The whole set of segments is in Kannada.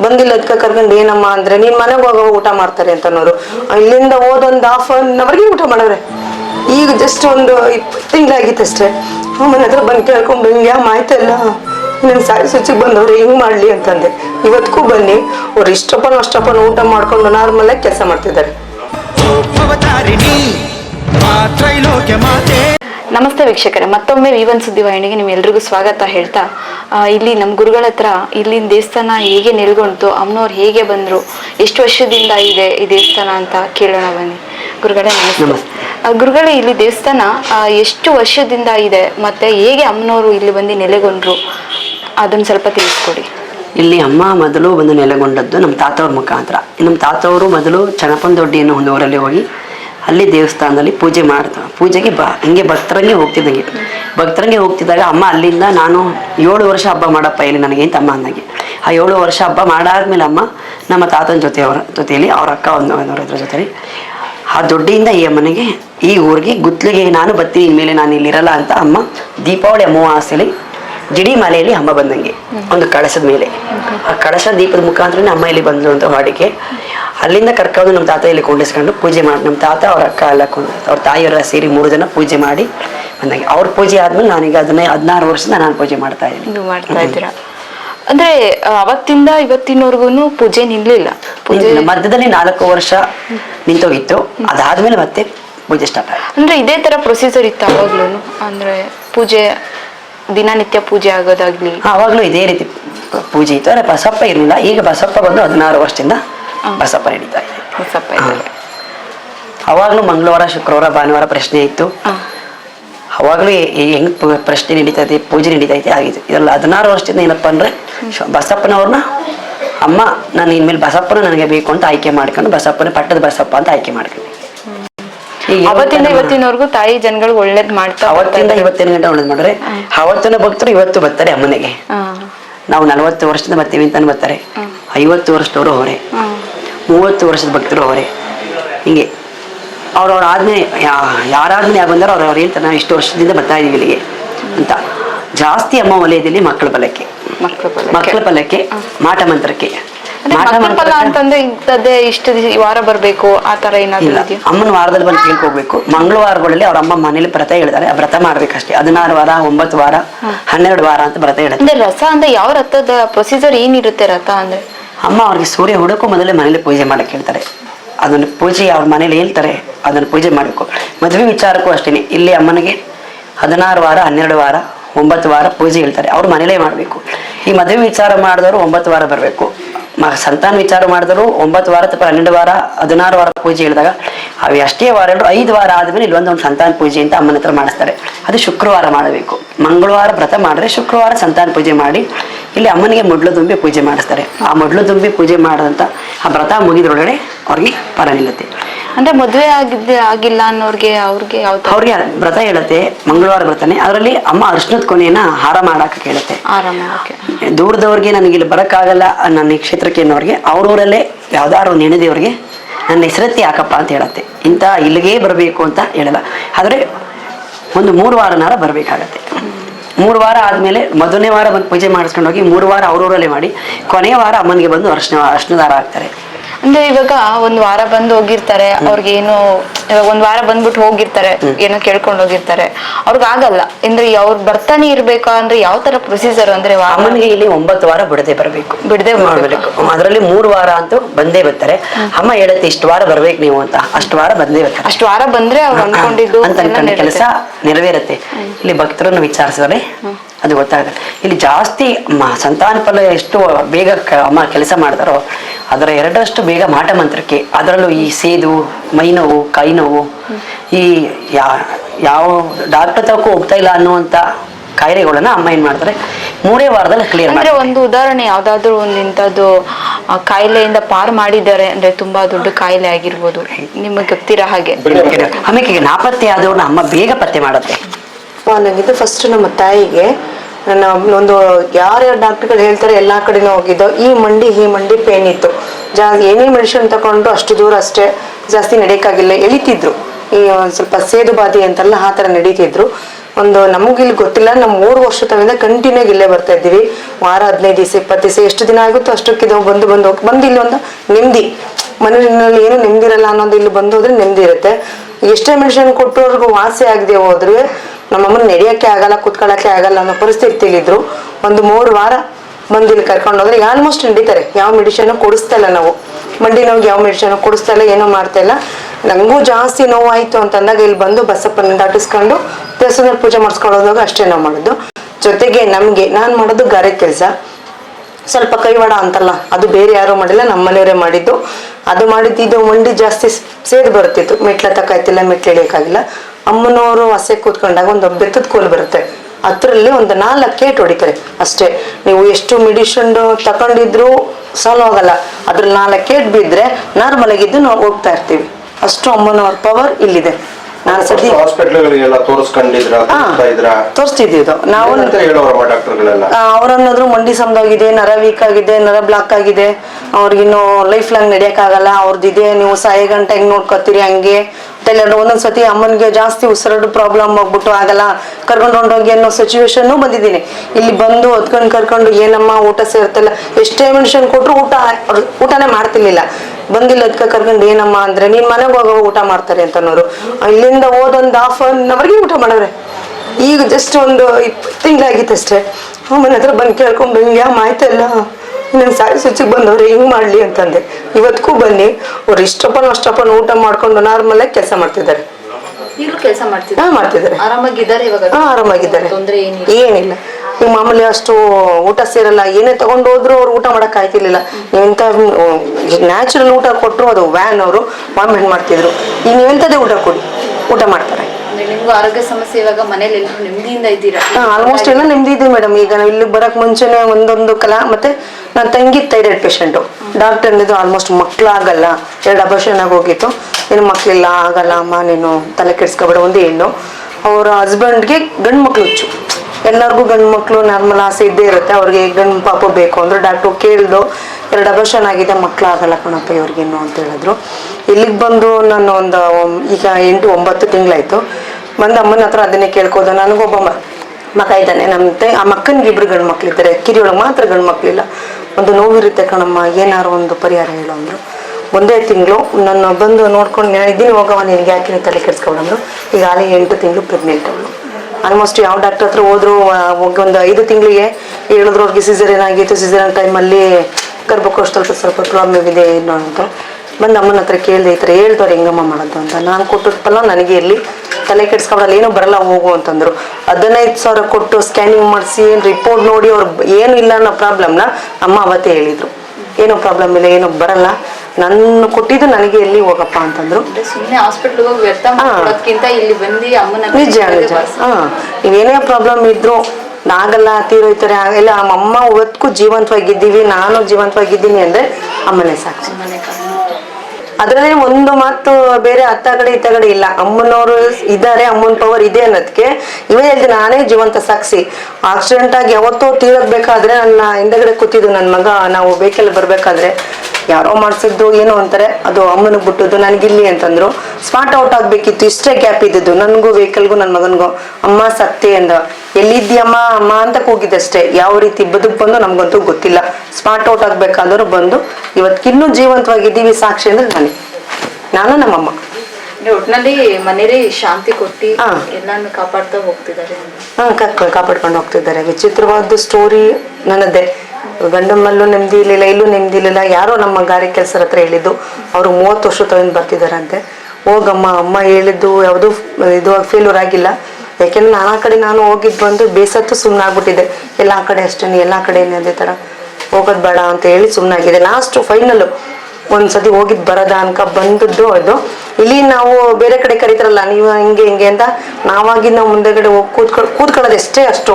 ಬಂದಿಲ್ಲ, ಅದಕ್ಕೆ ಕರ್ಕೊಂಡು ಏನಮ್ಮ ಅಂದ್ರೆ, ನೀನ್ ಮನೆಗೆ ಹೋಗೋ, ಊಟ ಮಾಡ್ತಾರೆ ಅಂತ ಅನ್ನೋರು. ಇಲ್ಲಿಂದ ಹೋದೊಂದು ಹಾಫ್ ಅನ್ ಅವರ್ಗೆ ಊಟ ಮಾಡವ್ರೆ. ಈಗ ಜಸ್ಟ್ ಒಂದು ಇಪ್ಪತ್ತು ತಿಂಗಳಾಗಿತ್ತು ಅಷ್ಟೇ. ಮನೆ ಹತ್ರ ಬಂದು ಕೇಳ್ಕೊಂಡು, ಹಿಂಗೆ ಮಾಯ್ತಲ್ಲ? ನನ್ನ ಸಾಯಿ ಸುಚಿಗೆ ಬಂದವ್ರೆ, ಹಿಂಗ್ ಮಾಡ್ಲಿ ಅಂತಂದೆ. ಇವತ್ತಿಗೂ ಬನ್ನಿ, ಅವ್ರು ಇಷ್ಟಪ್ಪನ ಅಷ್ಟಪ್ಪನ ಊಟ ಮಾಡ್ಕೊಂಡು ನಾರ್ಮಲ್ ಆಗಿ ಕೆಲಸ ಮಾಡ್ತಿದ್ದಾರೆ. ನಮಸ್ತೆ ವೀಕ್ಷಕರೇ ಮತ್ತೊಮ್ಮೆ ವಿವನ್ ಸುದ್ದಿವಾಹಿನಿಗೆ ನಿಮ್ಮೆಲ್ರಿಗೂ ಸ್ವಾಗತ ಹೇಳ್ತಾ ಇಲ್ಲಿ ನಮ್ಮ ಗುರುಗಳ ಹತ್ರ ಇಲ್ಲಿನ ದೇವಸ್ಥಾನ ಹೇಗೆ ನೆಲೆಗೊಂಡ್ತು ಅಮ್ಮನವ್ರು ಹೇಗೆ ಬಂದರು ಎಷ್ಟು ವರ್ಷದಿಂದ ಇದೆ ಈ ದೇವಸ್ಥಾನ ಅಂತ ಕೇಳೋಣ ಬನ್ನಿ. ಗುರುಗಳೇ ನಮಸ್ತೆ. ಗುರುಗಳೇ ಇಲ್ಲಿ ದೇವಸ್ಥಾನ ಎಷ್ಟು ವರ್ಷದಿಂದ ಇದೆ ಮತ್ತೆ ಹೇಗೆ ಅಮ್ಮನವರು ಇಲ್ಲಿ ಬಂದು ನೆಲೆಗೊಂಡ್ರು ಅದನ್ನು ಸ್ವಲ್ಪ ತಿಳಿಸ್ಕೊಡಿ. ಇಲ್ಲಿ ಅಮ್ಮ ಮೊದಲು ಬಂದು ನೆಲೆಗೊಂಡದ್ದು ನಮ್ಮ ತಾತವ್ರ ಮುಖಾಂತರ. ನಮ್ಮ ತಾತವರು ಮೊದಲು ಚಣಪನ ದೊಡ್ಡಿಯನ್ನು ಒಂದು ಊರಲ್ಲಿ ಹೋಗಿ ಅಲ್ಲಿ ದೇವಸ್ಥಾನದಲ್ಲಿ ಪೂಜೆ ಮಾಡ್ತಾ, ಪೂಜೆಗೆ ಬ, ಹಿಂಗೆ ಭಕ್ತರಂಗೆ ಹೋಗ್ತಿದ್ದಂಗೆ. ಭಕ್ತರಂಗೆ ಹೋಗ್ತಿದ್ದಾಗ ಅಮ್ಮ ಅಲ್ಲಿಂದ ನಾನು ಏಳು ವರ್ಷ ಹಬ್ಬ ಮಾಡಪ್ಪ ಇಲ್ಲಿ ನನಗೆ ಅಂತ ಅಮ್ಮ ಅಂದಂಗೆ. ಆ ಏಳು ವರ್ಷ ಹಬ್ಬ ಮಾಡಾದ್ಮೇಲೆ ಅಮ್ಮ ನಮ್ಮ ತಾತನ ಜೊತೆ ಅವರ ಜೊತೆಯಲ್ಲಿ, ಅವ್ರ ಅಕ್ಕ ಒಂದು ಜೊತೆಲಿ ಆ ದೊಡ್ಡಿಯಿಂದ ಈ ಅಮ್ಮನಿಗೆ, ಈ ಊರಿಗೆ ಗುತ್ತಲಿಗೆ ನಾನು ಬರ್ತೀನಿ, ಇನ್ಮೇಲೆ ನಾನು ಇಲ್ಲಿರಲ್ಲ ಅಂತ ಅಮ್ಮ ದೀಪಾವಳಿ ಅಮಾವಾಸ್ಯೆಲಿ ಜಿಡಿ ಮಲೆಯಲ್ಲಿ ಅಮ್ಮ ಬಂದಂಗೆ, ಒಂದು ಕಳಸದ ಮೇಲೆ. ಆ ಕಳಶ ದೀಪದ ಮುಖಾಂತರನೇ ಅಮ್ಮ ಇಲ್ಲಿ ಬಂದ್ರು ಅಂತ ವಾಡಿಕೆ. ಅಲ್ಲಿಂದ ಕರ್ಕೊಂಡು ನಮ್ಮ ತಾತ ಇಲ್ಲಿ ಕೊಂಡಿಸ್ಕೊಂಡು ಪೂಜೆ ಮಾಡಿ ನಮ್ಮ ತಾತ ಅವ್ರ ಅಕ್ಕ ಎಲ್ಲ ಕೊಂಡು ಅವ್ರ ತಾಯಿಯವರ ಸೇರಿ ಮೂರು ಜನ ಪೂಜೆ ಮಾಡಿ ಬಂದಾಗ. ಅವ್ರ ಪೂಜೆ ಆದ್ಮೇಲೆ ನಾನೀಗ ಅದನ್ನೇ ಹದಿನಾರು ವರ್ಷದಿಂದ ನಾನು ಪೂಜೆ ಮಾಡ್ತಾ ಇದ್ದೀನಿ. ಇದು ಮಾಡ್ತಾ ಇದ್ದೀರಾ? ಅಂದ್ರೆ ಅವತ್ತಿಂದ ಇವತ್ತಿನವರೆಗೂ ಪೂಜೆ ನಿಲ್ಲಿಲ್ಲ ಪೂಜೆ. ಮಧ್ಯದಲ್ಲಿ ನಾಲ್ಕು ವರ್ಷ ನಿಂತೋಗಿತ್ತು. ಅದಾದ್ಮೇಲೆ ಮತ್ತೆ ಪೂಜೆ ಸ್ಟಾರ್ಟ್ ಅಂದ್ರೆ ಇದೇ ತರ ಪ್ರೊಸೀಜರ್ ಇತ್ತು ಅವಾಗ್ಲೂ ಅಂದ್ರೆ ಪೂಜೆ ದಿನನಿತ್ಯ ಪೂಜೆ ಆಗೋದಾಗ್ಲಿ? ಅವಾಗ್ಲೂ ಇದೇ ರೀತಿ ಪೂಜೆ ಇತ್ತು. ಅಂದ್ರೆ ಬಸಪ್ಪ ಇರಲಿಲ್ಲ. ಈಗ ಬಸಪ್ಪ ಬಂದು ಹದಿನಾರು ವರ್ಷದಿಂದ ಬಸಪ್ಪ ನಡೀತಾ ಇದೆ. ಅವಾಗಲೂ ಮಂಗಳವಾರ ಶುಕ್ರವಾರ ಭಾನುವಾರ ಪ್ರಶ್ನೆ ಇತ್ತು. ಅವಾಗಲೂ ಹೆಂಗ್ ಪ್ರಶ್ನೆ ಪ್ರಶ್ನೆ ಇದೆ ಪೂಜೆ ನಡೀತಾ ಇದೆ ಆಗಿದೆ. ಇದೆಲ್ಲ ಹದಿನಾರು ವರ್ಷದಿಂದ ಏನಪ್ಪ ಅಂದ್ರೆ ಬಸಪ್ಪನವ್ರನ್ನ ಅಮ್ಮ ನಾನು ಇನ್ಮೇಲೆ ಬಸಪ್ಪನ ನನಗೆ ಬೇಕು ಅಂತ ಆಯ್ಕೆ ಮಾಡ್ಕೊಂಡು ಬಸಪ್ಪನ ಪಟ್ಟದ ಬಸಪ್ಪ ಅಂತ ಆಯ್ಕೆ ಮಾಡ್ಕೊಂಡು. ಅವತ್ತಿಂದ ಇವತ್ತಿನ- ಇವತ್ತಿನವರೆಗೂ ತಾಯಿ ಜನಗಳು ಒಳ್ಳೇದ್ ಮಾಡ್ತಾರೆ ಅವತ್ತಿಂದ ಇವತ್ತಿನ ಗಂಟೆ ಒಳ್ಳೇದ್ ಮಾಡ್ರೆ ಅವತ್ತಿನ ಭಕ್ತರು ಇವತ್ತು ಬರ್ತಾರೆ ಅಮ್ಮನಿಗೆ. ನಾವು ನಲವತ್ತು ವರ್ಷದಿಂದ ಬರ್ತೀವಿ ಅಂತ ಬರ್ತಾರೆ. ಐವತ್ತು ವರ್ಷದವರು ಅವರೇ. ಮೂವತ್ತು ವರ್ಷದ ಭಕ್ತರು ಅವರೇ. ಹಿಂಗೆ. ಅವ್ರವ್ರ ಆದ್ಮೇಲೆ ಯಾರಾದ್ಮೇಲೆ ಯಾರು ಬಂದಾರೋ ಅವ್ರು ಅವ್ರು ಹೇಳ್ತಾರೆ ನಾವು ಇಷ್ಟು ವರ್ಷದಿಂದ ಬರ್ತಾ ಇದೀವಿ ಇಲ್ಲಿಗೆ ಅಂತ. ಜಾಸ್ತಿ ಅಮ್ಮ ವಲಯದಲ್ಲಿ ಮಕ್ಕಳ ಬಲಕ್ಕೆ. ಮಕ್ಕಳ ಬಲಕ್ಕೆ. ಮಾಟ ಮಂತ್ರಕ್ಕೆ. ಅಂತಂದ್ರೆ ಇಂಥದ್ದೇ ಇಷ್ಟು ವಾರ ಬರ್ಬೇಕು ಆ ತರ ಏನಾದ್ರು ಅಮ್ಮನ ವಾರದಲ್ಲಿ ಬಂದು ಕೇಳ್ಕೋಬೇಕು ಮಂಗಳವಾರಗಳಲ್ಲಿ ಅವ್ರ ಅಮ್ಮ ಮನೇಲಿ ವ್ರತ ಹೇಳ್ತಾರೆ. ಆ ವ್ರತ ಮಾಡ್ಬೇಕಷ್ಟೇ. ಹದಿನಾರು ವಾರ ಒಂಬತ್ತು ವಾರ ಹನ್ನೆರಡು ವಾರ ಅಂತ ವ್ರತ ಹೇಳುತ್ತೆ ಅಂದ್ರೆ ರಸ ಅಂದ್ರೆ ಯಾವ ರಥದ ಪ್ರೊಸೀಜರ್ ಏನಿರುತ್ತೆ ರಥ ಅಂದ್ರೆ? ಅಮ್ಮ ಅವ್ರಿಗೆ ಸೂರ್ಯ ಹುಡುಕು ಮೊದಲೇ ಮನೇಲಿ ಪೂಜೆ ಮಾಡಕ್ಕೆ ಹೇಳ್ತಾರೆ. ಅದನ್ನು ಪೂಜೆ ಅವ್ರ ಮನೇಲಿ ಹೇಳ್ತಾರೆ, ಅದನ್ನು ಪೂಜೆ ಮಾಡಬೇಕು. ಮದುವೆ ವಿಚಾರಕ್ಕೂ ಅಷ್ಟೇ ಇಲ್ಲಿ ಅಮ್ಮನಿಗೆ ಹದಿನಾರು ವಾರ, ಹನ್ನೆರಡು ವಾರ, ಒಂಬತ್ತು ವಾರ ಪೂಜೆ ಹೇಳ್ತಾರೆ. ಅವ್ರು ಮನೇಲೇ ಮಾಡಬೇಕು. ಈ ಮದುವೆ ವಿಚಾರ ಮಾಡಿದವರು ಒಂಬತ್ತು ವಾರ ಬರಬೇಕು. ಸಂತಾನ ವಿಚಾರ ಮಾಡಿದ್ರು ಒಂಬತ್ತು ವಾರ ಅಥವಾ ಹನ್ನೆರಡು ವಾರ, ಹದಿನಾರು ವಾರ ಪೂಜೆ ಹೇಳಿದಾಗ, ಅವು ಅಷ್ಟೇ ವಾರ ಎರಡು, ಐದು ವಾರ ಆದಮೇಲೆ ಇಲ್ಲಿ ಒಂದು ಸಂತಾನ ಪೂಜೆ ಅಂತ ಅಮ್ಮನ ಹತ್ರ ಮಾಡಿಸ್ತಾರೆ. ಅದು ಶುಕ್ರವಾರ ಮಾಡಬೇಕು. ಮಂಗಳವಾರ ವ್ರತ ಮಾಡಿದ್ರೆ ಶುಕ್ರವಾರ ಸಂತಾನ ಪೂಜೆ ಮಾಡಿ ಇಲ್ಲಿ ಅಮ್ಮನಿಗೆ ಮೊಡ್ಲು ತುಂಬಿ ಪೂಜೆ ಮಾಡಿಸ್ತಾರೆ. ಆ ಮೊಡ್ಲು ತುಂಬಿ ಪೂಜೆ ಮಾಡಿದಂಥ ಆ ವ್ರತ ಮುಗಿದ್ರೊಳಗಡೆ ಅವ್ರಿಗೆ ಫಲ ನಿಲ್ಲುತ್ತೆ. ಅಂದ್ರೆ ಮದುವೆ ಆಗಿದ್ದೆ ಆಗಿಲ್ಲ ಅನ್ನೋರ್ಗೆ ಅವ್ರಿಗೆ ಅವ್ರಿಗೆ ವ್ರತ ಹೇಳುತ್ತೆ ಮಂಗಳವಾರ ವ್ರತನೇ. ಅದರಲ್ಲಿ ಅಮ್ಮ ಅರ್ಶನದ ಕೊನೆಯನ್ನ ಹಾರ ಮಾಡಕ್ಕೆ ಕೇಳುತ್ತೆ. ದೂರದವ್ರಿಗೆ ನನಗೆ ಇಲ್ಲಿ ಬರೋಕ್ಕಾಗಲ್ಲ ನನ್ನ ಕ್ಷೇತ್ರಕ್ಕೆ ಅನ್ನೋರಿಗೆ ಅವ್ರೂರಲ್ಲೇ ಯಾವ್ದಾದ್ರು ಒಂದು ಹೆಣದೇವ್ರಿಗೆ ನನ್ನ ಹೆಸರತ್ತಿ ಹಾಕಪ್ಪ ಅಂತ ಹೇಳುತ್ತೆ. ಇಂಥ ಇಲ್ಲಿಗೆ ಬರಬೇಕು ಅಂತ ಹೇಳಲ್ಲ. ಆದರೆ ಒಂದು ಮೂರು ವಾರನಾರ ಬರಬೇಕಾಗತ್ತೆ. ಮೂರು ವಾರ ಆದಮೇಲೆ ಮೊದಲನೇ ವಾರ ಬಂದು ಪೂಜೆ ಮಾಡಿಸ್ಕೊಂಡು ಹೋಗಿ ಮೂರು ವಾರ ಅವ್ರೂರಲ್ಲೇ ಮಾಡಿ ಕೊನೆಯ ವಾರ ಅಮ್ಮನಿಗೆ ಬಂದು ಅರ್ಶನ ಅರ್ಶನದಾರ ಹಾಕ್ತಾರೆ. ಅಂದ್ರೆ ಇವಾಗ ಒಂದ್ ವಾರ ಬಂದು ಹೋಗಿರ್ತಾರೆ ಅವ್ರಿಗೆ ಏನು ಇವಾಗ ಒಂದ್ ವಾರ ಬಂದ್ಬಿಟ್ಟು ಹೋಗಿರ್ತಾರೆ ಏನೋ ಕೇಳ್ಕೊಂಡು ಹೋಗಿರ್ತಾರೆ. ಅವ್ರಿಗೆ ಆಗಲ್ಲ. ಅಂದ್ರೆ ಅವ್ರು ಬರ್ತಾನೆ ಇರ್ಬೇಕಾ ಅಂದ್ರೆ ಯಾವ ತರ ಪ್ರೊಸೀಜರ್ ಅಂದ್ರೆ ಅಮ್ಮನಿಗೆ ಇಲ್ಲಿ ಒಂಬತ್ತು ವಾರ ಬಿಡದೆ ಬರಬೇಕು. ಬಿಡದೆ ಮಾಡಬೇಕು. ಅದರಲ್ಲಿ ಮೂರು ವಾರ ಅಂತೂ ಬಂದೇ ಬರ್ತಾರೆ. ಅಮ್ಮ ಹೇಳುತ್ತೆ ಇಷ್ಟು ವಾರ ಬರ್ಬೇಕು ನೀವು ಅಂತ. ಅಷ್ಟು ವಾರ ಬಂದೇ ಬರ್ತಾರೆ. ಅಷ್ಟು ವಾರ ಬಂದ್ರೆ ಅವ್ರು ಅನ್ಕೊಂಡಿದ್ದು ಅಂತ ಕೆಲಸ ನೆರವೇರುತ್ತೆ. ಇಲ್ಲಿ ಭಕ್ತರನ್ನು ವಿಚಾರಿಸಿದ್ರೆ ಅದು ಗೊತ್ತಾಗುತ್ತೆ ಇಲ್ಲಿ ಜಾಸ್ತಿ ಮ- ಸಂತಾನ ಫಲ ಎಷ್ಟು ಬೇಗ ಕ- ಅಮ್ಮ ಕೆಲಸ ಮಾಡ್ತಾರೋ ಅದರ ಎರಡರಷ್ಟು ಬೇಗ ಮಾಟ ಮಂತ್ರಕ್ಕೆ ಅದರಲ್ಲೂ ಈ ಸೇದು ಮೈ ನೋವು ಕೈ ನೋವು ಈ ಯಾ- ಯಾವ ಡಾಕ್ಟರ್ ತಕ್ಕೂ ಹೋಗ್ತಾ ಇಲ್ಲ ಅನ್ನುವಂಥ ಕಾಯಿಲೆಗಳನ್ನ ಅಮ್ಮ ಏನ್ ಮಾಡ್ತಾರೆ? ಮೂರೇ ವಾರದಲ್ಲಿ ಕ್ಲಿಯರ್ ಅಂದ್ರೆ ಒಂದು ಉದಾಹರಣೆ ಯಾವ್ದಾದ್ರು ಒಂದು ಇಂಥದ್ದು ಕಾಯಿಲೆಯಿಂದ ಪಾರ್ ಮಾಡಿದ್ದಾರೆ ಅಂದ್ರೆ ತುಂಬಾ ದೊಡ್ಡ ಕಾಯಿಲೆ ಆಗಿರ್ಬೋದು. ನಿಮಗೆ ಗೊತ್ತಿರ ಹಾಗೆ. ಆಮೇಲೆ ನಾಪತ್ತೆ ಆದವ್ರನ್ನ ಅಮ್ಮ ಬೇಗ ಪತ್ತೆ ಮಾಡುತ್ತೆ. ನನಗಿದ್ದು ಫಸ್ಟ್ ನಮ್ಮ ತಾಯಿಗೆ, ನನ್ನ ಒಂದು ಯಾರ್ಯಾರು ಡಾಕ್ಟರ್ಗಳು ಹೇಳ್ತಾರೆ ಎಲ್ಲಾ ಕಡೆನೂ ಹೋಗಿದ್ದೋ, ಈ ಮಂಡಿ ಈ ಮಂಡಿ ಪೇನ್ ಇತ್ತು. ಜಾ ಏನೇ ಮೆಡಿಷನ್ ತಗೊಂಡ್ರು ಅಷ್ಟು ದೂರ ಅಷ್ಟೇ ಜಾಸ್ತಿ ನಡೆಯಕ್ಕಾಗಿಲ್ಲ. ಎಳಿತಿದ್ರು. ಈ ಒಂದ್ ಸ್ವಲ್ಪ ಸೇದು ಬಾಧಿ ಅಂತೆಲ್ಲ ಆ ಥರ ನಡೀತಿದ್ರು. ಒಂದು ನಮಗಿಲ್ಲಿ ಗೊತ್ತಿಲ್ಲ ನಮ್ಮ ಮೂರು ವರ್ಷ ತನಿಂದ ಕಂಟಿನ್ಯೂ ಇಲ್ಲೇ ಬರ್ತಾ ಇದ್ದೀವಿ. ವಾರ ಹದಿನೈದು ದಿವಸ, ಇಪ್ಪತ್ತು ದಿವಸ, ಎಷ್ಟು ದಿನ ಆಗುತ್ತೋ ಅಷ್ಟಕ್ಕೆ ಇದು ಬಂದು ಬಂದು ಹೋಗಿ ಬಂದು ಇಲ್ಲಿ ಒಂದು ನೆಮ್ಮದಿ. ಮನೆಯಲ್ಲಿ ಏನು ನೆಮ್ಮದಿರಲ್ಲ ಅನ್ನೋದು ಇಲ್ಲಿ ಬಂದು ಹೋದ್ರೆ ನೆಮ್ಮದಿ ಇರುತ್ತೆ. ಎಷ್ಟೇ ಮೆಡಿಷನ್ ಅವ್ರಿಗೂ ವಾಸಿ ಆಗದೆ ಹೋದ್ರೆ ನಮ್ಮಮ್ಮನ ನಡೆಯೋಕ್ಕೆ ಆಗಲ್ಲ ಕುತ್ಕೊಳ್ಳೋಕ್ಕೆ ಆಗಲ್ಲ ಅನ್ನೋ ಪರಿಸ್ಥಿತಿಲಿದ್ರು ಒಂದು ಮೂರು ವಾರ ಬಂದು ಇಲ್ಲಿ ಕರ್ಕೊಂಡು ಹೋದ್ರೆ ಆಲ್ಮೋಸ್ಟ್ ನಡೀತಾರೆ. ಯಾವ ಮೆಡಿಷನ್ ಕೊಡಿಸ್ತಾ ಇಲ್ಲ ನಾವು. ಮಂಡಿ ನೋವಿಗೆ ಯಾವ ಮೆಡಿಷನ್ ಕೊಡಿಸ್ತಾ ಇಲ್ಲ, ಏನೋ ಮಾಡ್ತಾ ಇಲ್ಲ. ನಂಗೂ ಜಾಸ್ತಿ ನೋವಾಯ್ತು ಅಂತಂದಾಗ ಇಲ್ಲಿ ಬಂದು ಬಸಪ್ಪನ ದಾಟಿಸ್ಕೊಂಡು ದೇವಸ್ಥಾನ ಪೂಜೆ ಮಾಡಿಸ್ಕೊಳ್ಳೋದಾಗ ಅಷ್ಟೇ ನಾವು ಮಾಡೋದು. ಜೊತೆಗೆ ನಮಗೆ ನಾನು ಮಾಡೋದು ಗಾರೆ ಕೆಲಸ. ಸ್ವಲ್ಪ ಕೈವಾಡ ಅಂತಲ್ಲ, ಅದು ಬೇರೆ ಯಾರು ಮಾಡಿಲ್ಲ ನಮ್ಮನೆಯವರೇ ಮಾಡಿದ್ದು. ಅದು ಮಾಡಿದ್ದು ಇದು ಮಂಡಿ ಜಾಸ್ತಿ ಸೇದ್ ಬರ್ತಿತ್ತು ಮೆಟ್ಲ ತಕ್ಕಾಯ್ತಿಲ್ಲ ಮೆಟ್ಲು ಇಳಿಯಕ್ಕಾಗಿಲ್ಲ ಅಮ್ಮನವರು ಹಸೆ ಕೂತ್ಕೊಂಡಾಗ ಒಂದು ಬೆತ್ತದ ಕೋಲು ಬರುತ್ತೆ. ಅದರಲ್ಲಿ ಒಂದು ನಾಲ್ಕು ಕೇಟ್ ಹೊಡಿತಾರೆ ಅಷ್ಟೇ. ನೀವು ಎಷ್ಟು ಮೆಡಿಷನ್ ತಗೊಂಡಿದ್ರು ಆಗಲ್ಲ. ಅದ್ರಲ್ಲಿ ನಾಲ್ಕು ಕೇಟ್ ಬಿದ್ರೆ ನಾರ್ಮಲ್ ಆಗಿದ್ದು ನಾವು ಹೋಗ್ತಾ ಇರ್ತೀವಿ. ಅಷ್ಟು ಅಮ್ಮನವ್ರ ಪವರ್ ಇಲ್ಲಿದೆ. ನಾನು ಸದ್ಯ ಸಂಬಂಧ ಆಗಿದೆ ತೋರಿಸ್ತಾ ಇದ್ರ? ತೋರಿಸ್ತಿದ್ವಿ ನಾವು ಅವ್ರನ್ನೋದ್ರು ಮಂಡಿ ಸಮದಾಗಿದೆ ನರ ವೀಕ್ ಆಗಿದೆ ನರ ಬ್ಲಾಕ್ ಆಗಿದೆ. ಅವ್ರಿಗಿನ್ನು ಲೈಫ್ ಲಾಂಗ್ ಆಗಲ್ಲ ಅವ್ರದ್ದು ಇದೆ ನೀವು ಸಾಯಿ ಗಂಟೆ ಹೆಂಗ್ ನೋಡ್ಕೊತೀರಿ ಹಂಗೆ. ಅಂತೆಲ್ಲ ಒಂದೊಂದ್ಸತಿ ಅಮ್ಮನಿಗೆ ಜಾಸ್ತಿ ಉಸಿರಾಡು ಪ್ರಾಬ್ಲಮ್ ಆಗ್ಬಿಟ್ಟು ಆಗಲ್ಲ. ಕರ್ಕೊಂಡು ಹೊಂಟೋಗಿ ಅನ್ನೋ ಸಿಚುವೇಶನ್ನು ಬಂದಿದ್ದೀನಿ. ಇಲ್ಲಿ ಬಂದು ಹೊತ್ಕೊಂಡು ಕರ್ಕೊಂಡು ಏನಮ್ಮ ಊಟ ಸೇರ್ತಲ್ಲ, ಎಷ್ಟೇ ಮೆನ್ಷನ್ ಕೊಟ್ಟರು ಊಟ ಊಟನೇ ಮಾಡ್ತಿರ್ಲಿಲ್ಲ. ಬಂದಿಲ್ಲ ಅದಕ್ಕೆ ಕರ್ಕೊಂಡು ಏನಮ್ಮ ಅಂದ್ರೆ, ನೀನ್ ಮನೆಗೆ ಹೋಗೋ, ಊಟ ಮಾಡ್ತಾರೆ ಅಂತ ಅನ್ನೋರು. ಇಲ್ಲಿಂದ ಹೋದೊಂದು ಹಾಫ್ ಅನ್ ಅವರ್ಗೆ ಊಟ ಮಾಡವ್ರೆ ಈಗ ಜಸ್ಟ್ ಒಂದು ಇಪ್ಪತ್ತು ತಿಂಗಳಾಗಿತ್ತು ಅಷ್ಟೇ ಮನೆ ಹತ್ರ ಬಂದು ಕೇಳ್ಕೊಂಡು, ಹಿಂಗೆ ಅಮ್ಮ ನನ್ನ ಸಾಯಿ ಸುಚಿಗೆ ಬಂದವ್ರೆ ಹಿಂಗೆ ಮಾಡಲಿ ಅಂತಂದೆ. ಇವತ್ತಿಗೂ ಬನ್ನಿ ಅವ್ರು ಇಷ್ಟಪ್ಪನ ಅಷ್ಟಪ್ಪನ ಊಟ ಮಾಡ್ಕೊಂಡು ನಾರ್ಮಲಾಗಿ ಕೆಲಸ ಮಾಡ್ತಿದ್ದಾರೆ. ಕೆಲಸ ಮಾಡ್ತಿದ್ದಾರೆ? ಆರಾಮಾಗಿದ್ದಾರೆ ಹಾ ಆರಾಮಾಗಿದ್ದಾರೆ. ತೊಂದ್ರೆ ಏನಿಲ್ಲ. ನೀವು ಮಾಮೂಲಿ ಅಷ್ಟು ಊಟ ಸೇರಲ್ಲ ಏನೇ ತಗೊಂಡು ಹೋದ್ರು ಅವ್ರು ಊಟ ಮಾಡಕ್ ಆಯ್ತಿರ್ಲಿಲ್ಲ ನೀವೆಂತ ನ್ಯಾಚುರಲ್ ಊಟ ಕೊಟ್ಟರು ಅದು ವ್ಯಾನ್ ಅವರು ವಾಮಿಟ್ ಮಾಡ್ತಿದ್ರು. ಈಗ ನೀವೆಂಥದ್ದೇ ಊಟ ಕೊಡಿ ಊಟ ಮಾಡ್ತಾರೆ. ನಿಮ್ಗೂ ಆರೋಗ್ಯ ಸಮಸ್ಯೆ ಇವಾಗ ಮನೇಲಿ ಎಲ್ಲರೂ ನೆಮ್ಮದಿಯಿಂದ ಆಲ್ಮೋಸ್ಟ್ ಎಲ್ಲ ನೆಮ್ಮದಿ ಇದೆ ಮೇಡಮ್ ಈಗ ನಾವು ಇಲ್ಲಿ ಬರಕ್ ಮುಂಚೆನೆ ಒಂದೊಂದು ಕಲಾ, ಮತ್ತೆ ನನ್ನ ತಂಗಿ ಥೈರಾಯ್ಡ್ ಪೇಷಂಟು ಡಾಕ್ಟರ್ ಅಂದಿದ್ದು ಆಲ್ಮೋಸ್ಟ್ ಮಕ್ಕಳಾಗಲ್ಲ ಎರಡು ಅಬರ್ಷನ್ ಆಗಿ ಹೋಗಿತ್ತು. ಇನ್ನು ಮಕ್ಕಳಿಲ್ಲ ಆಗಲ್ಲ, ಅಮ್ಮ ನೀನು ತಲೆ ಕೆಡಿಸ್ಕೊಬೇಡ, ಒಂದು ಹೆಣ್ಣು. ಅವ್ರ ಹಸ್ಬೆಂಡ್ಗೆ ಗಂಡು ಮಕ್ಳು ಹುಚ್ಚು. ಎಲ್ಲರಿಗೂ ಗಂಡು ಮಕ್ಕಳು ನಾರ್ಮಲ್ ಆಸೆ ಇದ್ದೇ ಇರುತ್ತೆ. ಅವ್ರಿಗೆ ಗಂಡು ಪಾಪ ಬೇಕು ಅಂದ್ರೆ ಡಾಕ್ಟ್ರು ಕೇಳ್ದು ಎರಡು ಅಬರ್ಷನ್ ಆಗಿದೆ, ಮಕ್ಕಳಾಗಲ್ಲ ಕಣಪ್ಪ ಇವ್ರಿಗೇನು ಅಂತ ಹೇಳಿದ್ರು. ಇಲ್ಲಿಗೆ ಬಂದು ನಾನು ಒಂದು ಈಗ ಎಂಟು, ಒಂಬತ್ತು ತಿಂಗಳಾಯ್ತು. ಬಂದು ಅಮ್ಮನ ಹತ್ರ ಅದನ್ನೇ ಕೇಳ್ಕೋದು ನನಗೊಬ್ಬ ಮಗ ಇದ್ದಾನೆ. ನಮ್ಮ ತೆ, ಆ ಮಕ್ಕನಿಗೆ ಇಬ್ರು ಗಂಡು ಮಕ್ಳಿದ್ದಾರೆ ಕಿರಿಯೊಳಗೆ ಮಾತ್ರ ಗಂಡು ಮಕ್ಕಳಿಲ್ಲ ಒಂದು ನೋವಿರುತ್ತೆ ಕಣಮ್ಮ. ಏನಾರು ಒಂದು ಪರಿಹಾರ ಹೇಳು ಅಂದರು. ಒಂದೇ ತಿಂಗಳು ನನ್ನ ಬಂದು ನೋಡ್ಕೊಂಡು ನಾನು ಇದ್ದೀನಿ ಹೋಗವ ನಿನಗೆ ಯಾಕೆ ತಲೆ ಈಗ ಆಲೆ ಎಂಟು ತಿಂಗಳು ಪ್ರೆಗ್ನೆಂಟ್ ಅವಳು. ಆಲ್ಮೋಸ್ಟ್ ಯಾವ ಡಾಕ್ಟರ್ ಹತ್ರ ಹೋದ್ರು ಒಂದು ಐದು ತಿಂಗಳಿಗೆ ಹೇಳಿದ್ರು ಅವ್ರಿಗೆ ಸಿಸೇರಿಯನ್ ಆಗಿತ್ತು. ಸಿಸೇರಿಯನ್ ಟೈಮಲ್ಲಿ ಗರ್ಭಕೋಶದಲ್ಲಿ ಸ್ವಲ್ಪ ಪ್ರಾಬ್ಲಮ್ ಇದೆ ಏನು ಅಂತ. ಬಂದು ಅಮ್ಮನ ಹತ್ರ ಕೇಳಿದೆ ಈ ಥರ ಹೇಳ್ದವ್ರು ಹೆಂಗಮ್ಮ ಮಾಡೋದು ಅಂತ. ನಾನು ಕೊಟ್ಟಿದ್ದ ಫಲ ನನಗೆ ಇಲ್ಲಿ ತಲೆ ಕೆಡ್ಸ್ಕೊಳಲ್ಲ ಏನೂ ಬರಲ್ಲ ಹೋಗು ಅಂತಂದರು. ಹದಿನೈದು ಸಾವಿರ ಕೊಟ್ಟು ಸ್ಕ್ಯಾನಿಂಗ್ ಮಾಡಿಸಿ ರಿಪೋರ್ಟ್ ನೋಡಿ ಅವ್ರು ಏನು ಇಲ್ಲ ಅನ್ನೋ ಪ್ರಾಬ್ಲಮ್ನ ಅಮ್ಮ ಅವತ್ತೇ ಹೇಳಿದರು. ಏನೂ ಪ್ರಾಬ್ಲಮ್ ಇಲ್ಲ ಏನೂ ಬರಲ್ಲ. ನನ್ನ ಕೊಟ್ಟಿದ್ದು ನನಗೆ ಎಲ್ಲಿ ಹೋಗಪ್ಪ ಅಂತಂದ್ರು. ನಿಜ ನಿಜ. ಹಾ. ನೀವೇನೇ ಪ್ರಾಬ್ಲಮ್ ಇದ್ರು ನಾಗಲ್ಲ ತೀರೋಯ್ತಾರೆ ಇಲ್ಲ ಅಮ್ಮ ಇವತ್ತಿಗೂ ಜೀವಂತವಾಗಿದ್ದೀವಿ ನಾನು ಜೀವಂತವಾಗಿದ್ದೀನಿ ಅಂದ್ರೆ ಅಮ್ಮನೇ ಸಾಕ್ಷಿ ಅದ್ರಲ್ಲಿ ಒಂದು ಮಾತು ಬೇರೆ ಅತ್ತ ಕಡೆ ಇತ್ತ ಕಡೆ ಇಲ್ಲ. ಅಮ್ಮನವರು ಇದ್ದಾರೆ ಅಮ್ಮನ ಪವರ್ ಇದೆ ಅನ್ನೋದಕ್ಕೆ ಇವೇ ಹೇಳ್ತೀನಿ ನಾನೇ ಜೀವಂತ ಸಾಕ್ಷಿ ಆಕ್ಸಿಡೆಂಟ್ ಆಗಿ ಯಾವತ್ತೋ ತೀರಬೇಕಾದ್ರೆ ನನ್ನ ಹಿಂದೆಗಡೆ ಕೂತಿದ್ದು ನನ್ನ ಮಗ ನಾವು ವೆಹಿಕಲ್ ಬರ್ಬೇಕಾದ್ರೆ ಯಾರೋ ಮಾಡ್ಸಿದ್ದು ಏನೋ ಅಂತಾರೆ ಅದು ಅಮ್ಮನಿಗೆ ಬಿಟ್ಟದ್ದು ನನಗಿಲ್ಲಿ ಅಂತಂದ್ರು. ಸ್ಮಾರ್ಟ್ ಔಟ್ ಆಗ್ಬೇಕಿತ್ತು ಇಷ್ಟೇ ಗ್ಯಾಪ್ ಇದ್ದಿದ್ದು ನನಗೂ ವೆಹಿಕಲ್ಗೂ ನನ್ನ ಮಗನಿಗೂ. ಅಮ್ಮ ಸತ್ತೆ ಅಂದ. ಎಲ್ಲಿದ್ದೀಯಮ್ಮ ಅಮ್ಮ ಅಂತ ಕೂಗಿದಷ್ಟೇ ಯಾವ ರೀತಿ ಬದುಕು ಬಂದು ನಮ್ಗಂತೂ ಗೊತ್ತಿಲ್ಲ. ಸ್ಮಾರ್ಟ್ ಔಟ್ ಆಗ್ಬೇಕಾದ್ರು ಬಂದು ಇವತ್ತಿನ್ನೂ ಜೀವಂತವಾಗಿದ್ದೀವಿ ಸಾಕ್ಷಿ ಅಂದ್ರೆ ನಾನೇ. ನಾನು ನಮ್ಮಮ್ಮ. ಒಟ್ನಲ್ಲಿ ಮನೇಲಿ ಶಾಂತಿ ಕೊಟ್ಟಿ. ಎಲ್ಲಾನು ಕಾಪಾಡ್ತಾ ಹೋಗ್ತಿದ್ದಾರೆ ಹಾ ಕಾಪಾಡ್ಕೊಂಡು ಹೋಗ್ತಿದ್ದಾರೆ. ವಿಚಿತ್ರವಾದ ಸ್ಟೋರಿ ನನ್ನದೇ. ಗಂಡಮ್ಮಲ್ಲೂ ನೆಮ್ಮದಿ ಇರಲಿಲ್ಲ ಇಲ್ಲೂ ನೆಮ್ಮದಿ ಇರಲಿಲ್ಲ. ಯಾರೋ ನಮ್ಮ ಗಾರೆ ಕೆಲಸರ ಹತ್ರ ಹೇಳಿದ್ದು ಅವರು ಮೂವತ್ತು ವರ್ಷ ತಗೊಂಡು ಬರ್ತಿದಾರಂತೆ ಹೋಗಮ್ಮ ಅಮ್ಮ ಹೇಳಿದ್ದು ಯಾವುದು ಇದು ಫೇಲ್ಯೂರ್ ಆಗಿಲ್ಲ. ಯಾಕೆಂದ್ರೆ ನಾನಾ ಕಡೆ ನಾನು ಹೋಗಿದ್ದು ಬಂದು ಬೇಸತ್ತು ಸುಮ್ಮನೆ ಆಗ್ಬಿಟ್ಟಿದೆ ಎಲ್ಲ ಕಡೆ ಅಷ್ಟೇ ಎಲ್ಲ ಕಡೆ ಅದೇ ಥರ ಹೋಗೋದು ಬೇಡ ಅಂತ ಹೇಳಿ ಸುಮ್ಮನಾಗಿದೆ ಲಾಸ್ಟ್ ಫೈನಲ್ ಒಂದ್ಸತಿ ಹೋಗಿದ್ ಬರದ ಅನ್ಕ ಬಂದದ್ದು ಅದು. ಇಲ್ಲಿ ನಾವು ಬೇರೆ ಕಡೆ ಕರೀತಾರಲ್ಲ, ನೀವು ಹಿಂಗೆ ಹಿಂಗೆ ಅಂತ ನಾವಾಗಿ ನಾವು ಮುಂದೆಗಡೆ ಹೋಗಿ ಕೂತ್ಕೊಳ್ ಕೂತ್ಕೊಳ್ಳೋದು ಎಷ್ಟೇ ಅಷ್ಟು.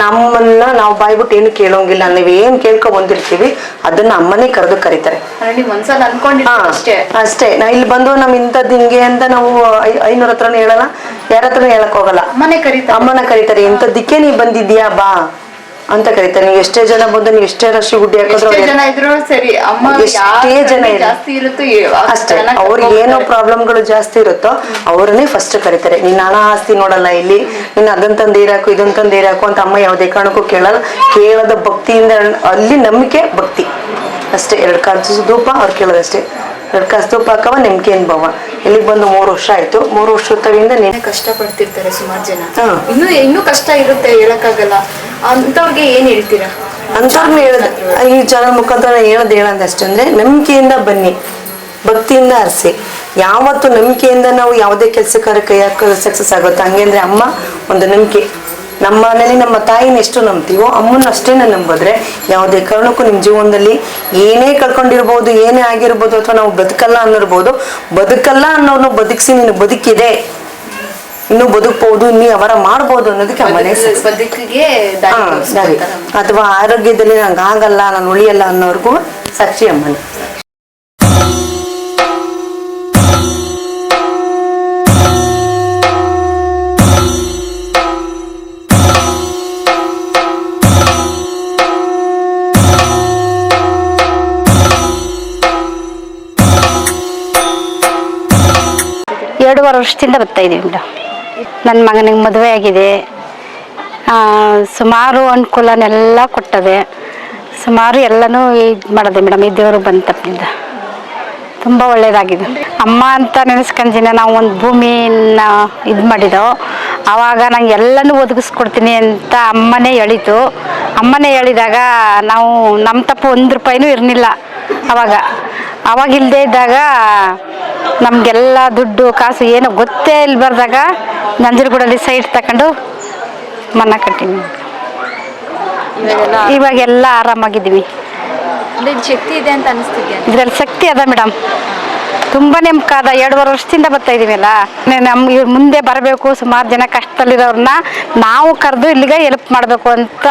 ನಮ್ಮನ್ನ ನಾವು ಬಾಯ್ಬಿಟ್ಟು ಏನು ಕೇಳೋಂಗಿಲ್ಲ. ನೀವೇನ್ ಕೇಳ್ಕೊ ಬಂದಿರ್ತೀವಿ ಅದನ್ನ ಅಮ್ಮನೇ ಕರೆದು ಕರೀತಾರೆ. ಅಷ್ಟೇ? ನಾ ಇಲ್ಲಿ ಬಂದು ನಮ್ ಇಂತ ಹಿಂಗೆ ಅಂತ ನಾವು ಐನೂರ ಹತ್ರನೂ ಹೇಳಲ್ಲ ಯಾರ ಹತ್ರನೂ ಹೇಳಕ್ ಹೋಗಲ್ಲ. ಅಮ್ಮನೇ ಕರೀತಾರೆ. ಅಮ್ಮನ ಕರೀತಾರೆ ಇಂಥದ್ದಕ್ಕೆ ನೀ ಬಂದಿದ್ಯಾ ಬಾ ಅಂತ ಕರೀತಾರೆ. ನೀವು ಎಷ್ಟೇ ಜನ ಬಂದು ನೀವು ಎಷ್ಟೇ ರಶಿ ಗುಡ್ಡಿ ಹಾಕಿದ್ರು ಎಷ್ಟೇ ಜನ ಅಷ್ಟ್ ಅವ್ರಿಗೆ ಏನೋ ಪ್ರಾಬ್ಲಮ್ಗಳು ಜಾಸ್ತಿ ಇರುತ್ತೋ ಅವ್ರನ್ನೇ ಫಸ್ಟ್ ಕರೀತಾರೆ. ನೀನ್ ಹಣ ಆಸ್ತಿ ನೋಡಲ್ಲ ಇಲ್ಲಿ. ನೀನ್ ಅದನ್ನ ತಂದು ಏರಾಕು ಇದನ್ ತಂದು ಅಂತ ಅಮ್ಮ ಯಾವುದೇ ಕಾರಣಕ್ಕೂ ಕೇಳಲ್ಲ. ಕೇಳದ ಭಕ್ತಿಯಿಂದ ಅಲ್ಲಿ ನಂಬಿಕೆ ಭಕ್ತಿ. ಅಷ್ಟೇ ಎರಡು ಕಾಸು ಧೂಪ ಅವ್ರು ಕೇಳೋದಷ್ಟೇ. ಎರಡು ಕಾಸು ಧೂಪ ಹಾಕವ ನಂಬಿಕೆ ಭಾವ ಇಲ್ಲಿಗೆ ಬಂದು ಮೂರು ವರ್ಷ ಆಯ್ತು. ಮೂರು ವರ್ಷ ತವಿಂದ ನೆನೆ ಕಷ್ಟ ಪಡ್ತಿರ್ತಾರೆ ಸುಮಾರು ಜನ. ಇನ್ನೂ ಇನ್ನು ಕಷ್ಟ ಇರುತ್ತೆ ಹೇಳಕ್ಕಾಗಲ್ಲ. ಅಂತವ್ರಿಗೆ ಏನ್ ಹೇಳ್ತೀರಾ? ಅಂತವ್ರನ್ನ ಹೇಳದ ಈ ಚಾನಲ್ ಮುಖಾಂತರ ಹೇಳೋದು ಹೇಳೋದು ಅಷ್ಟೇ. ಅಂದ್ರೆ ನಂಬಿಕೆಯಿಂದ ಬನ್ನಿ. ಭಕ್ತಿಯಿಂದ ಹರಿಸಿ ಯಾವತ್ತು ನಂಬಿಕೆಯಿಂದ ನಾವು ಯಾವುದೇ ಕೆಲಸ ಕಾರ್ಯ ಸಕ್ಸಸ್ ಆಗುತ್ತೆ ಹಂಗೆ ಅಂದ್ರೆ ಅಮ್ಮ ಒಂದು ನಂಬಿಕೆ. ನಮ್ಮ ಮನೇಲಿ ನಮ್ಮ ತಾಯಿನ ಎಷ್ಟು ನಂಬ್ತೀವೋ ಅಮ್ಮನ ಅಷ್ಟೇ ನಂಬಿದ್ರೆ ಯಾವುದೇ ಕಾರಣಕ್ಕೂ ನಿಮ್ಮ ಜೀವನದಲ್ಲಿ ಏನೇ ಕಳ್ಕೊಂಡಿರ್ಬೋದು ಏನೇ ಆಗಿರ್ಬೋದು ಅಥವಾ ನಾವು ಬದುಕಲ್ಲ ಅನ್ನಿರ್ಬೋದು ಬದುಕಲ್ಲ ಅನ್ನೋನು ಬದುಕಿಸಿ ನೀನು ಬದುಕಿದೆ. ಇನ್ನು ಬದುಕಬಹುದು ನೀ ಅವರ ಮಾಡ್ಬೋದು ಅನ್ನೋದಕ್ಕೆ ಸರಿ ಅಥವಾ ಆರೋಗ್ಯದಲ್ಲಿ ನಂಗೆ ಆಗಲ್ಲ ನಾನು ಉಳಿಯಲ್ಲ ಅನ್ನೋರ್ಗು ಸಾಕ್ಷಿ ಅಮ್ಮನ. ಎರಡೂವರೆ ವರ್ಷದಿಂದ ಬರ್ತಾ ಇದ್ದೀವಿ ಮೇಡಮ್ ನನ್ನ ಮಗನಿಗೆ ಮದುವೆ ಆಗಿದೆ. ಸುಮಾರು ಅನುಕೂಲನೆಲ್ಲ ಕೊಟ್ಟದೆ. ಸುಮಾರು ಎಲ್ಲನೂ ಇದು ಮಾಡಿದೆ ಮೇಡಮ್, ಈ ದೇವರು ಬಂದ ತಪ್ಪಿಂದ ತುಂಬ ಒಳ್ಳೆಯದಾಗಿದೆ ಅಮ್ಮ ಅಂತ ನೆನೆಸ್ಕೊಂಡಿನ ನಾವು ಒಂದು ಭೂಮಿನ ಇದು ಮಾಡಿದೋ, ಆವಾಗ ನಂಗೆ ಎಲ್ಲನೂ ಒದಗಿಸ್ಕೊಡ್ತೀನಿ ಅಂತ ಅಮ್ಮನೇ ಹೇಳಿತು ಅಮ್ಮನೇ ಹೇಳಿದಾಗ ನಾವು ನಮ್ಮ ತಪ್ಪು ಒಂದು ರೂಪಾಯಿನೂ ಇರಲಿಲ್ಲ ಅವಾಗ. ಅವಾಗ ಇಲ್ಲದೆ ಇದ್ದಾಗ ನಮಗೆಲ್ಲ ದುಡ್ಡು ಕಾಸು ಏನು ಗೊತ್ತೇ ಇಲ್ಬಾರ್ದಾಗ ನಂಜನಗೂಡಲ್ಲಿ ಸೈಟ್ ತಗೊಂಡು ಮನ್ನ ಕಟ್ಟಿನಿ. ಇವಾಗೆಲ್ಲ ಆರಾಮಾಗಿದ್ದೀವಿ. ಶಕ್ತಿ ಇದೆ ಅಂತ ಅನಿಸ್ತಿದ್ಯಾ? ಇದ್ರಲ್ಲಿ ಶಕ್ತಿ ಅದ ಮೇಡಮ್ ತುಂಬ ನೆಮ್ಮಕಾದ ಎರಡುವರೆ ವರ್ಷದಿಂದ ಬರ್ತಾ ಇದೀವಲ್ಲ ನಮ್ಮ ಮುಂದೆ ಬರಬೇಕು ಸುಮಾರು ಜನ ಕಷ್ಟದಲ್ಲಿರೋರನ್ನ ನಾವು ಕರೆದು ಇಲ್ಲಿಗೆ ಹೆಲ್ಪ್ ಮಾಡಬೇಕು ಅಂತ